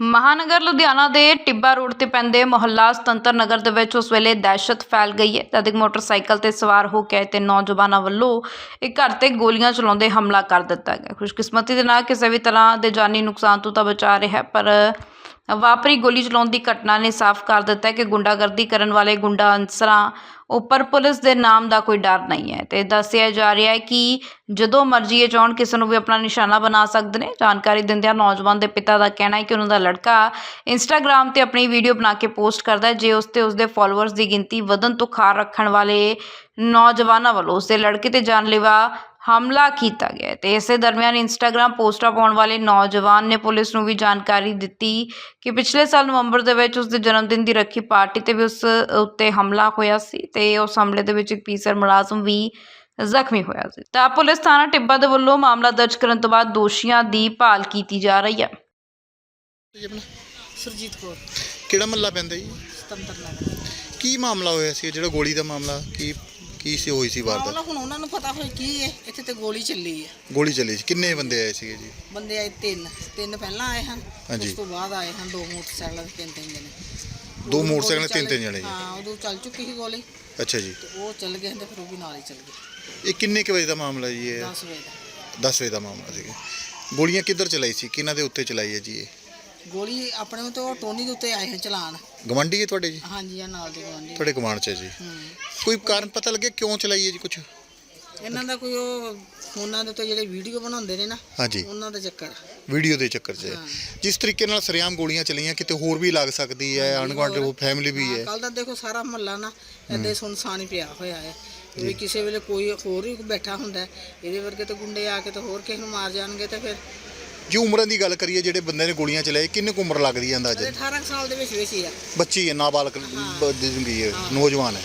ਮਹਾਨਗਰ ਲੁਧਿਆਣਾ ਦੇ ਟਿੱਬਾ ਰੋਡ ਤੇ ਪੈਂਦੇ ਮੁਹੱਲਾ ਸੁਤੰਤਰ ਨਗਰ ਦੇ ਵਿੱਚ ਉਸ ਵੇਲੇ ਦਹਿਸ਼ਤ ਫੈਲ ਗਈ ਹੈ। ਤਦ ਇੱਕ ਮੋਟਰਸਾਈਕਲ ਤੇ ਸਵਾਰ ਹੋ ਕੇ ਆਏ ਤੇ ਨੌਜਵਾਨਾਂ ਵੱਲੋਂ ਇੱਕ ਘਰ ਤੇ ਗੋਲੀਆਂ ਚਲਾਉਂਦੇ ਹਮਲਾ ਕਰ ਦਿੱਤਾ ਗਿਆ। ਖੁਸ਼ਕਿਸਮਤੀ ਦੇ ਨਾਲ ਕਿਸੇ ਵੀ ਤਰ੍ਹਾਂ ਦੇ ਜਾਨੀ ਨੁਕਸਾਨ ਤੋਂ ਤਾਂ ਬਚਾ ਰਿਹਾ, ਪਰ ਵਾਪਰੀ ਗੋਲੀ ਚਲਾਉਣ ਦੀ ਘਟਨਾ ਨੇ ਸਾਫ਼ ਕਰ ਦਿੱਤਾ ਕਿ ਗੁੰਡਾਗਰਦੀ ਕਰਨ ਵਾਲੇ ਗੁੰਡਾ ਅਨਸਰਾਂ ਉੱਪਰ ਪੁਲਿਸ ਦੇ ਨਾਮ ਦਾ ਕੋਈ ਡਰ ਨਹੀਂ ਹੈ ਅਤੇ ਦੱਸਿਆ ਜਾ ਰਿਹਾ ਹੈ ਕਿ ਜਦੋਂ ਮਰਜ਼ੀ ਇਹ ਚਾਹੁਣ ਕਿਸੇ ਨੂੰ ਵੀ ਆਪਣਾ ਨਿਸ਼ਾਨਾ ਬਣਾ ਸਕਦੇ ਨੇ। ਜਾਣਕਾਰੀ ਦਿੰਦਿਆਂ ਨੌਜਵਾਨ ਦੇ ਪਿਤਾ ਦਾ ਕਹਿਣਾ ਹੈ ਕਿ ਉਹਨਾਂ ਦਾ ਲੜਕਾ ਇੰਸਟਾਗ੍ਰam ਤੇ ਆਪਣੀ ਵੀਡੀਓ ਬਣਾ ਕੇ ਪੋਸਟ ਕਰਦਾ ਹੈ, ਜੇ ਉਸ ਤੇ ਉਸਦੇ ਫਾਲੋਅਰਸ ਦੀ ਗਿਣਤੀ ਵਧਣ ਤੋਂ ਖਾਰ ਰੱਖਣ ਵਾਲੇ ਨੌਜਵਾਨਾਂ ਵੱਲੋਂ ਉਸਦੇ ਲੜਕੇ ਤੇ ਜਾਨਲੇਵਾ ਹਮਲਾ ਕੀਤਾ ਗਿਆ ਤੇ ਇਸੇ ਦਰਮਿਆਨ ਇੰਸਟਾਗ੍ਰam ਪੋਸਟਾਂ ਪਾਉਣ ਵਾਲੇ ਨੌਜਵਾਨ ਨੇ ਪੁਲਿਸ ਨੂੰ ਵੀ ਜਾਣਕਾਰੀ ਦਿੱਤੀ ਕਿ ਪਿਛਲੇ ਸਾਲ ਨਵੰਬਰ ਦੇ ਵਿੱਚ ਉਸਦੇ ਜਨਮ ਦਿਨ ਦੀ ਰੱਖੀ ਪਾਰਟੀ ਤੇ ਵੀ ਉਸ ਉੱਤੇ ਹਮਲਾ ਹੋਇਆ ਸੀ ਤੇ ਉਸ ਹਮਲੇ ਦੇ ਵਿੱਚ ਇੱਕ ਪੀਸਰ ਮੁਲਾਜ਼ਮ ਵੀ ਜ਼ਖਮੀ ਹੋਇਆ ਸੀ। ਤਾਂ ਪੁਲਿਸ ਥਾਣਾ ਟਿੱਬਾ ਦੇ ਵੱਲੋਂ ਮਾਮਲਾ ਦਰਜ ਕਰਨ ਤੋਂ ਬਾਅਦ ਦੋਸ਼ੀਆਂ ਦੀ ਭਾਲ ਕੀਤੀ ਜਾ ਰਹੀ ਹੈ। ਜੀ ਆਪਣਾ? ਸੁਰਜੀਤ ਕੌਰ। ਕਿਹੜਾ ਮੱਲਾ ਪੈਂਦਾ ਜੀ? ਸੁਤੰਤਰ ਨਗਰ। ਕੀ ਮਾਮਲਾ ਹੋਇਆ ਸੀ? ਜਿਹੜਾ ਗੋਲੀ ਦਾ ਮਾਮਲਾ ਕੀ ਕੀ ਸੀ ਹੋਈ ਸੀ ਵਾਰਦਾਤ? ਮਾਮਲਾ ਹੁਣ ਉਹਨਾਂ ਨੂੰ ਪਤਾ ਹੋਏ ਕੀ ਹੈ ਇੱਥੇ ਤੇ ਗੋਲੀ ਚੱਲੀ ਹੈ। ਗੋਲੀ ਚੱਲੀ ਸੀ। ਕਿੰਨੇ ਬੰਦੇ ਆਏ ਸੀਗੇ ਜੀ? ਬੰਦੇ ਆਏ ਤਿੰਨ। ਤਿੰਨ ਪਹਿਲਾਂ ਆਏ ਹਨ ਹਾਂਜੀ। ਉਸ ਤੋਂ ਬਾਅਦ ਆਏ ਹਨ ਦੋ ਮੋਟਰਸਾਈਕਲਾਂ ਤੇ ਤਿੰਨ ਤਿੰਨ ਜਣੇ। ਦੋ ਉਦੋਂ ਮੋਟਰਸਾਈਕਲ ਗੋਲੀ ਤਿੰਨ ਤਿੰਨ ਜਣੇ ਜੀ? ਹਾਂ ਉਦੋਂ ਚੱਲ ਚੁੱਕੀ ਸੀ ਗੋਲੀ। ਅੱਛਾ ਜੀ। ਤੇ ਉਹ ਚੱਲ ਗਏ ਤੇ ਫਿਰ ਉਹ ਵੀ ਨਾਲ ਹੀ ਚੱਲ ਗਏ। ਇਹ ਕਿੰਨੇ ਕੁ ਵਜੇ ਦਾ ਮਾਮਲਾ ਜੀ ਇਹ? 10 ਵਜੇ ਦਾ। 10 ਵਜੇ ਦਾ ਮਾਮਲਾ ਸੀਗਾ। ਗੋਲੀਆਂ ਕਿੱਧਰ ਚਲਾਈ ਸੀ? ਕਿਹਨਾਂ ਦੇ ਉੱਤੇ ਚਲਾਈ ਹੈ ਜੀ ਇਹ? ਗੋਲੀ ਆਪਣੇ ਨੂੰ ਤੇ ਟੋਨੀ ਦੇ ਉੱਤੇ ਆਏ ਹਨ ਚਲਾਨ। ਗਵੰਡੀ ਹੈ ਤੁਹਾਡੇ ਜੀ? ਹਾਂਜੀ ਆ ਨਾਲ ਦੇ ਗਵਾਂਢੀ ਤੁਹਾਡੇ ਕਮਾਂਡ 'ਚ ਹੈ ਜੀ। ਕੋਈ ਕਾਰਨ ਪਤਾ ਲੱਗਿਆ ਕਿਉਂ ਚਲਾਈ ਹੈ ਜੀ ਕੁਝ ਇਹਨਾਂ ਦਾ ਕੋਈ ਉਹ ਫੋਨਾਂ ਦੇ ਉੱਤੇ ਜਿਹੜੇ ਵੀਡੀਓ ਬਣਾਉਂਦੇ ਨੇ ਨਾ ਹਾਂਜੀ। ਉਹਨਾਂ ਦਾ ਚੱਕਰ। ਵੀਡੀਓ ਦੇ ਚੱਕਰ 'ਚ ਹਾਂ। ਜਿਸ ਤਰੀਕੇ ਨਾਲ ਸਰਿਆਮ ਗੋਲੀਆਂ ਚਲੀਆਂ ਕਿਤੇ ਹੋਰ ਵੀ ਲੱਗ ਸਕਦੀ ਹੈ ਅਣਗੁਆਂਢ ਫੈਮਿਲੀ ਵੀ ਹੈ ਕੱਲ ਦਾ ਦੇਖੋ ਸਾਰਾ ਮਹੱਲਾ ਨਾ ਏਦਾਂ ਹੀ ਸੁਨਸਾਨ ਹੀ ਪਿਆ ਹੋਇਆ ਹੈ। ਵੀ ਕਿਸੇ ਵੇਲੇ ਕੋਈ ਹੋਰ ਵੀ ਬੈਠਾ ਹੁੰਦਾ ਹੈ, ਇਹਦੇ ਵਰਗੇ ਤੇ ਗੁੰਡੇ ਆ ਕੇ ਤੇ ਹੋਰ ਕਿਸੇ ਨੂੰ ਮਾਰ ਜਾਣਗੇ ਤੇ ਫਿਰ ਜੇ ਉਮਰਾਂ ਦੀ ਗੱਲ ਕਰੀਏ ਜਿਹੜੇ ਬੰਦੇ ਨੇ ਗੋਲੀਆਂ ਚਲਾਏ ਕਿੰਨੇ ਕੁ ਉਮਰ ਲੱਗਦੀ ਹੈ ਅੰਦਾਜ਼ਾ? ਅਜੇ 18 ਕੁ ਸਾਲ ਦੇ ਵਿੱਚ ਵਿੱਚ ਹੀ ਆ। ਬੱਚੀ ਹੈ ਨਾਬਾਲਗ ਜ਼ਿੰਦਗੀ ਹੈ ਨੌਜਵਾਨ ਹੈ।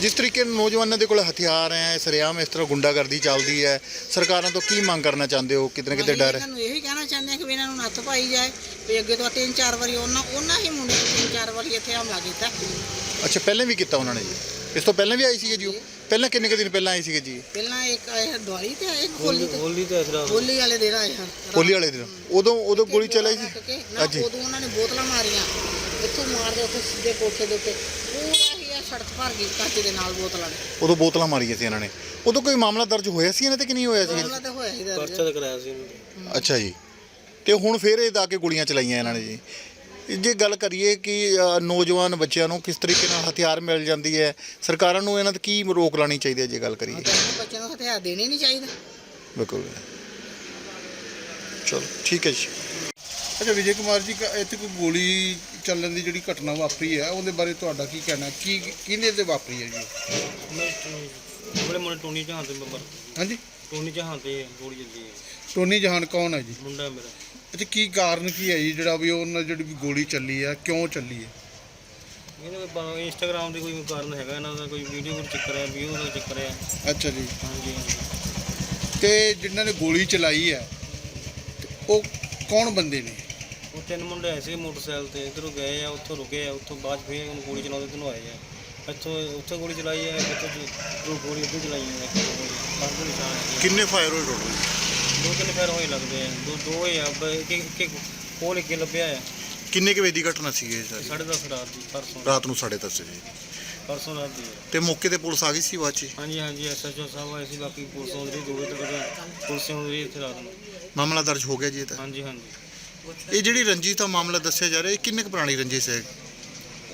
ਜਿਸ ਤਰੀਕੇ ਨਾਲ ਨੌਜਵਾਨਾਂ ਦੇ ਕੋਲ ਹਥਿਆਰ ਹੈ ਸਰਿਆਮ ਇਸ ਤਰ੍ਹਾਂ ਗੁੰਡਾਗਰਦੀ ਚੱਲਦੀ ਹੈ ਸਰਕਾਰਾਂ ਤੋਂ ਕੀ ਮੰਗ ਕਰਨਾ ਚਾਹੁੰਦੇ ਹੋ? ਕਿਤੇ ਨਾ ਕਿਤੇ ਡਰ ਹੈ। ਇਹੀ ਕਹਿਣਾ ਚਾਹੁੰਦੇ ਆ ਕਿ ਵੀ ਇਹਨਾਂ ਨੂੰ ਨੱਥ ਪਾਈ ਜਾਏ ਵੀ ਅੱਗੇ ਤੋਂ ਤਿੰਨ ਚਾਰ ਵਾਰੀ ਉਹਨਾਂ ਉਹਨਾਂ ਹੀ ਮੁੰਡੇ ਨੂੰ ਤਿੰਨ ਚਾਰ ਵਾਰੀ ਇੱਥੇ ਹਮਲਾ ਕੀਤਾ। ਅੱਛਾ ਪਹਿਲਾਂ ਵੀ ਕੀਤਾ ਉਹਨਾਂ ਨੇ ਜੀ? ਇਸ ਤੋਂ ਪਹਿਲਾਂ ਵੀ ਆਈ ਸੀਗੇ ਜੀ ਉਹ? ਪਹਿਲਾਂ ਕਿੰਨੇ ਕੁ ਦਿਨ ਪਹਿਲਾਂ ਆਏ ਸੀਗੇ ਜੀ? ਪਹਿਲਾਂ ਇੱਕ ਆਏ ਹਨ ਦਵਾਈ ਤੇ ਆਏ ਹੋਲੀ ਤੇ। ਹੋਲੀ ਤੇ ਅਸਰਾ ਹੋਲੀ ਵਾਲੇ ਦਿਨ ਆਏ ਹਨ ਹੋਲੀ ਵਾਲੇ ਦਿਨ। ਉਦੋਂ ਉਦੋਂ ਗੋਲੀ ਚਲਾਈ ਸੀ? ਨਾ ਹਾਂਜੀ। ਉਦੋਂ ਉਹਨਾਂ ਨੇ ਬੋਤਲਾਂ ਮਾਰੀਆਂ। ਇੱਥੋਂ ਮਾਰਦੇ ਉੱਥੇ ਸਿੱਧੇ ਕੋਠੇ ਦੇ ਉੱਤੇ ਪੂਰਾ ਹੀ ਇਹ ਸੜਕ ਭਰ ਗਈ ਕੱਚ ਦੇ ਨਾਲ ਬੋਤਲਾਂ ਨੇ। ਉਦੋਂ ਬੋਤਲਾਂ ਮਾਰੀਆਂ ਸੀ ਇਹਨਾਂ ਨੇ। ਉਦੋਂ ਕੋਈ ਮਾਮਲਾ ਦਰਜ ਹੋਇਆ ਸੀ ਇਹਨਾਂ ਤੇ ਕਿ ਨਹੀਂ ਹੋਇਆ ਸੀ ਮਾਮਲਾ ਤਾਂ? ਹੋਇਆ ਹੀ ਦਰਜ। ਪਰਚਾ ਤਾਂ ਕਰਾਇਆ ਸੀ ਇਹਨੂੰ ਤੇ। ਅੱਛਾ ਜੀ। ਤੇ ਹੁਣ ਫੇਰ ਇਹ ਦਾ ਕੇ ਗੋਲੀਆਂ ਚਲਾਈਆਂ ਇਹਨਾਂ ਨੇ ਜੀ। ਜੇ ਗੱਲ ਕਰੀਏ ਕਿ ਅ, ਨੌਜਵਾਨ ਬੱਚਿਆਂ ਨੂੰ ਕਿਸ ਤਰੀਕੇ ਨਾਲ ਹਥਿਆਰ ਮਿਲ ਜਾਂਦੀ ਹੈ ਸਰਕਾਰਾਂ ਨੂੰ ਇਹਨਾਂ ਤੇ ਕੀ ਰੋਕ ਲਾਣੀ ਚਾਹੀਦੀ ਹੈ ਜੇ ਗੱਲ ਕਰੀਏ? ਬੱਚਿਆਂ ਨੂੰ ਹਥਿਆਰ ਦੇਣੇ ਨਹੀਂ ਚਾਹੀਦੇ। ਬਿਲਕੁਲ। ਚਲੋ ਠੀਕ ਹੈ ਜੀ। ਅੱਛਾ ਵਿਜੇ ਕੁਮਾਰ ਜੀ ਕ- ਇੱਥੇ ਕੋਈ ਗੋਲੀ ਚੱਲਣ ਦੀ ਜਿਹੜੀ ਘਟਨਾ ਵਾਪਰੀ ਹੈ ਉਹਦੇ ਬਾਰੇ ਤੁਹਾਡਾ ਕੀ ਕਹਿਣਾ ਕੀ ਕਿਹਨੇ ਤੇ ਵਾਪਰੀ ਹੈ ਜੀ ਮੈਂ ਬੜੇ ਮੁੰਡੇ ਟੋਨੀ ਜਹਾਨ ਤੇ ਮੈਂਬਰ ਹਾਂਜੀ? ਟੋਨੀ ਜਹਾਨ ਤੇ ਗੋਲੀ ਚੱਲੀ ਹੈ। ਟੋਨੀ ਜਹਾਨ ਕੌਣ ਹੈ ਜੀ? ਮੁੰਡਾ ਮੇਰਾ। ਅੱਛਾ ਕੀ ਕਾਰਨ ਕੀ ਹੈ ਜੀ? ਜਿਹੜਾ ਵੀ ਉਹਨਾਂ ਜਿਹੜੀ ਵੀ ਗੋਲੀ ਚੱਲੀ ਹੈ ਕਿਉਂ ਚੱਲੀ ਹੈ? ਇਹਨੇ ਕੋਈ ਇੰਸਟਾਗ੍ਰਾਮ ਦੇ ਕੋਈ ਕਾਰਨ ਹੈਗਾ ਇਹਨਾਂ ਦਾ ਕੋਈ ਵੀਡੀਓ ਕੋਈ ਚੱਕਰ ਹੈ ਵੀਊ ਦਾ ਚੱਕਰ ਹੈ ਅੱਛਾ ਜੀ। ਹਾਂਜੀ ਹਾਂਜੀ। ਤੇ ਜਿਨ੍ਹਾਂ ਨੇ ਗੋਲੀ ਚਲਾਈ ਹੈ ਤੇ ਉਹ ਕੌਣ ਬੰਦੇ ਨੇ? ਉਹ ਤਿੰਨ ਮੁੰਡੇ ਆਏ ਸੀ ਮੋਟਰਸਾਈਕਲ ਤੇ ਇਧਰੋਂ ਗਏ ਆ ਉੱਥੋਂ ਰੁਕੇ ਆ ਉੱਥੋਂ ਬਾਅਦ 'ਚ ਫੇਰ ਉਹਨੂੰ ਗੋਲੀ ਚਲਾਉਂਦੇ ਤੈਨੂੰ ਆਏ ਆ। ਇੱਥੋਂ ਉੱਥੇ ਗੋਲੀ ਚਲਾਈ ਹੈ ਇੱਥੋਂ ਦੋ ਗੋਲੀ ਇੱਧਰ ਚਲਾਈ ਇੱਕ ਗੋਲੀ। ਨਿਸ਼ਾਨ ਹੈ ਕਿੰਨੇ ਫਾਇਰ ਹੋਏ ਟੋਟਲ ਦੋ ਤਿੰਨ ਫੇਰ ਹੋਏ ਲੱਗਦੇ ਆ। ਦੋ ਦੋ ਹੀ ਆ ਬ- ਇੱਕ ਇੱਕ ਇੱਕ ਕੋਲ ਇੱਕ ਲੱਭਿਆ ਆ। ਕਿੰਨੇ ਕੁ ਵਜੇ ਦੀ ਘਟਨਾ ਸੀ ਇਹ ਸਾਰੀ? ਸਾਢੇ ਦਸ ਰਾਤ ਦੀ ਪਰਸੋਂ ਰਾਤ ਨੂੰ 10:30 ਵਜੇ। ਪਰਸੋਂ ਰਾਤ ਦੀ। ਹੈ। ਤੇ ਮੌਕੇ ਤੇ ਪੁਲਿਸ ਆ ਗਈ ਸੀ ਬਾਅਦ ਚ? ਹਾਂਜੀ ਹਾਂਜੀ ਐਸਐਚਓ ਸਾਹਿਬ ਆਏ ਸੀ ਬਾਕੀ ਪੁਲਿਸ ਆਉਂਦੀ ਦੋ ਵਜੇ ਤੱਕ। ਤਾਂ ਪੁਲਿਸ ਆਉਂਦੀ ਇੱਥੇ ਰਾਤ ਨੂੰ। ਮਾਮਲਾ ਦਰਜ ਹੋ ਗਿਆ ਜੀ ਇਹ ਤਾਂ? ਹਾਂਜੀ ਹਾਂਜੀ। ਇਹ ਜਿਹੜੀ ਰੰਜਿਸ਼ ਦਾ ਮਾਮਲਾ ਦੱਸਿਆ ਜਾ ਰਿਹਾ ਇਹ ਕਿੰਨੇ ਕੁ ਪੁਰਾਣੀ ਰੰਜਿਸ਼ ਹੈ?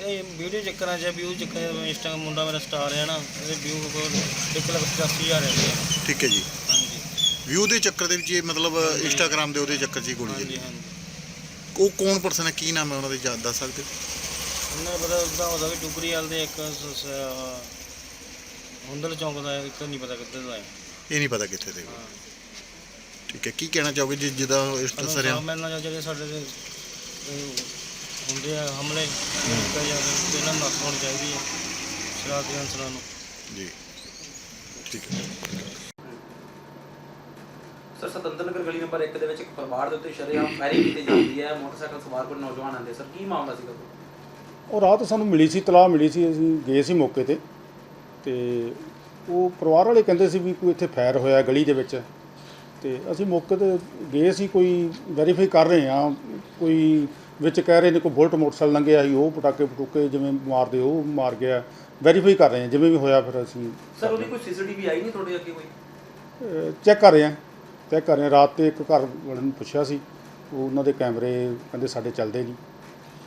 ਇਹ ਵੀਡੀਓ ਚੱਕਰਾਂ 'ਚ ਵਿਊ ਚੱਕਰ ਇੰਸਟਾਗ੍ਰਾਮ ਮੁੰਡਾ ਮੇਰਾ ਸਟਾਰ ਹੈ ਨਾ ਇਹਦੇ ਵਿਊ ਕੋਲ 1 ਲੱਖ 85 ਹਜ਼ਾਰ ਹੈ ਠੀਕ ਹੈ ਜੀ। ਵਿਊ ਦੇ ਚੱਕਰ ਦੇ ਵਿੱਚ ਇਹ ਮਤਲਬ ਇੰਸਟਾਗ੍ਰam ਦੇ ਉਹਦੇ ਚੱਕਰ 'ਚ ਹੀ ਗੋਲੀ ਹਾਂਜੀ ਚੱਲੀ। ਹਾਂਜੀ ਉਹ ਕੌਣ ਪਰਸਨ ਹੈ? ਕੀ ਨਾਮ ਹੈ ਉਹਨਾਂ ਦੇ? ਯਾਦ ਦੱਸ ਸਕਦੇ ਹੋ? ਉਹਨਾਂ ਨੂੰ ਪਤਾ ਉਦਾਂ ਉਹਦਾ ਵੀ ਟੁਕਰੀ ਵਾਲ ਦੇ ਇੱਕ ਸ- ਸ- ਹੁੰਦਲ ਚੌਂਕ ਦਾ ਇੱਕ ਨਹੀਂ ਪਤਾ ਕਿੱਥੇ ਦਾ ਹੈ। ਇਹ ਨਹੀਂ ਪਤਾ ਕਿੱਥੇ ਦੇ। ਹਾਂ। ਠੀਕ ਹੈ ਕੀ ਕਹਿਣਾ ਚਾਹੋਗੇ ਜੀ ਜਿਹਦਾ ਇਸ ਸਾਨੂੰ ਸਰਿਆ ਸਾਹਮਣੇ ਨਾਲ ਜਿਹੜੇ ਸਾਡੇ ਦੇ ਅਹ, ਹੁੰਦੇ ਆ ਹਮਲੇ ਕੀਤਾ ਜਾਵੇ ਤੇ ਇਹਨਾਂ ਨੂੰ ਨੱਥ ਹੋਣੀ ਚਾਹੀਦੀ ਹੈ। ਸ਼ਰਾਰਤੀ ਅਨਸਰਾਂ ਨੂੰ। ਜੀ। ਠੀਕ ਹੈ। ਸਰ ਸੁਤੰਤਰ ਨਗਰ ਗਲੀ ਨੰਬਰ 1 ਦੇ ਵਿੱਚ ਇੱਕ ਪਰਿਵਾਰ ਦੇ ਉੱਤੇ ਸ਼ਰੇਆਮ ਫਾਇਰਿੰਗ ਕੀਤੀ ਜਾਂਦੀ ਹੈ ਮੋਟਰਸਾਈਕਲ ਸਵਾਰ ਕੋਈ ਨੌਜਵਾਨ ਆਂਦੇ ਸਰ ਕੀ ਮਾਮਲਾ ਸੀਗਾ? ਉਹ ਰਾਤ ਸਾਨੂੰ ਮਿਲੀ ਸੀ ਤਲਾਹ ਮਿਲੀ ਸੀ ਅਸੀਂ ਗਏ ਸੀ ਮੌਕੇ ਤੇ। ਤੇ ਉਹ ਪਰਿਵਾਰ ਵਾਲੇ ਕਹਿੰਦੇ ਸੀ ਵੀ ਕੋਈ ਇੱਥੇ ਫਾਇਰ ਹੋਇਆ ਗਲੀ ਦੇ ਵਿੱਚ। ਤੇ ਅਸੀਂ ਮੌਕੇ ਤੇ ਗਏ ਸੀ ਕੋਈ ਵੈਰੀਫਾਈ ਕਰ ਰਹੇ ਹਾਂ। ਕੋਈ ਵਿੱਚ ਕਹਿ ਰਹੇ ਨੇ ਕੋਈ ਬੁਲਟ ਮੋਟਰਸਾਈਕਲ ਲੰਘਿਆ ਸੀ ਉਹ ਪਟਾਕੇ ਪਟੂਕੇ ਜਿਵੇਂ ਮਾਰਦੇ ਉਹ ਮਾਰ ਗਿਆ। ਵੈਰੀਫਾਈ ਕਰ ਰਹੇ ਹਾਂ ਜਿਵੇਂ ਵੀ ਹੋਇਆ ਫਿਰ ਅਸੀਂ ਸਰ ਉਹਦੀ ਕੋਈ ਸੀਸੀਟੀਵੀ ਆਈ ਨਹੀਂ ਤੁਹਾਡੇ ਅੱਗੇ ਕੋਈ? ਚੈੱਕ ਕਰ ਰਹੇ ਹਾਂ। ਰਹੇ ਹਾਂ ਰਾਤ ਤੇ ਇੱਕ ਘਰ ਵਾਲੇ ਨੂੰ ਪੁੱਛਿਆ ਸੀ ਉਹ ਉਹਨਾਂ ਦੇ ਕੈਮਰੇ ਕਹਿੰਦੇ ਸਾਡੇ ਚੱਲਦੇ ਨਹੀਂ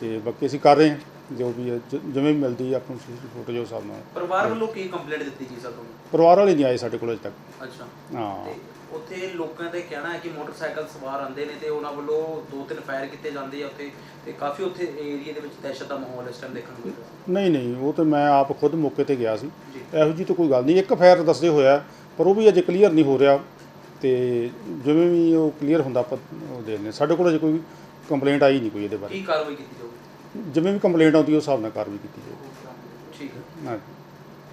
ਤੇ ਬਾਕੀ ਅਸੀਂ ਕਰ ਰਹੇ ਹਾਂ ਜੋ ਵੀ ਹੈ ਜ- ਜਿਵੇਂ ਵੀ ਮਿਲਦੀ ਹੈ ਆਪਾਂ ਨੂੰ ਫੋਟੋ ਜੋ ਹਿਸਾਬ ਨਾਲ। ਪਰਿਵਾਰ ਵੱਲੋਂ ਕੀ ਕੰਪਲੇਂਟ ਦਿੱਤੀ ਗਈ ਸਰ ਤੁਹਾਨੂੰ? ਪਰਿਵਾਰ ਵਾਲੇ ਨਹੀਂ ਆਏ ਸਾਡੇ ਕੋਲ ਅਜੇ ਤੱਕ। ਅੱਛਾ। ਹਾਂ। ਤੇ ਉੱਥੇ ਲੋਕਾਂ ਦਾ ਕਹਿਣਾ ਹੈ ਕਿ ਮੋਟਰਸਾਈਕਲ ਸਵਾਰ ਆਉਂਦੇ ਨੇ ਤੇ ਉਹਨਾਂ ਵੱਲੋਂ ਦੋ ਤਿੰਨ ਫਾਇਰ ਕੀਤੇ ਜਾਂਦੇ ਆ ਉੱਥੇ ਤੇ ਕਾਫੀ ਉੱਥੇ ਏਰੀਆ ਦੇ ਵਿੱਚ ਦਹਿਸ਼ਤ ਦਾ ਮਾਹੌਲ ਇਸ ਟਾਈਮ ਦੇਖਣ ਨੂੰ ਮਿਲ ਰਿਹਾ ਨਹੀਂ ਨਹੀਂ ਉਹ ਤੇ ਮੈਂ ਆਪ ਖੁਦ ਮੌਕੇ ਤੇ ਗਿਆ ਸੀ। ਜੀ। ਇਹੋ ਜੀ ਤਾਂ ਕੋਈ ਗੱਲ ਨਹੀਂ ਇੱਕ ਫਾਇਰ ਦੱਸਦੇ ਹੋਇਆ ਪਰ ਉਹ ਵੀ ਅਜੇ ਕਲੀਅਰ ਨਹੀਂ ਹੋ ਰਿਹਾ। ਤੇ ਜਿਵੇਂ ਵੀ ਉਹ ਕਲੀਅਰ ਹੁੰਦਾ ਆਪਾਂ ਉਹ ਦੇ ਦਿੰਦੇ ਸਾਡੇ ਕੋਲ ਅਜੇ ਕੋਈ ਕੰਪਲੇਂਟ ਆਈ ਨਹੀਂ ਕੋਈ ਇਹਦੇ ਬਾਰੇ। ਕੀ ਕਾਰਵਾਈ ਕੀਤੀ ਜਾਊਗੀ? ਜਿਵੇਂ ਵੀ ਕੰਪਲੇਂਟ ਆਉਂਦੀ ਉਸ ਹਿਸਾਬ ਨਾਲ ਕਾਰਵਾਈ ਕੀਤੀ ਜਾਊਗੀ। ਠੀਕ ਹੈ। ਹਾਂ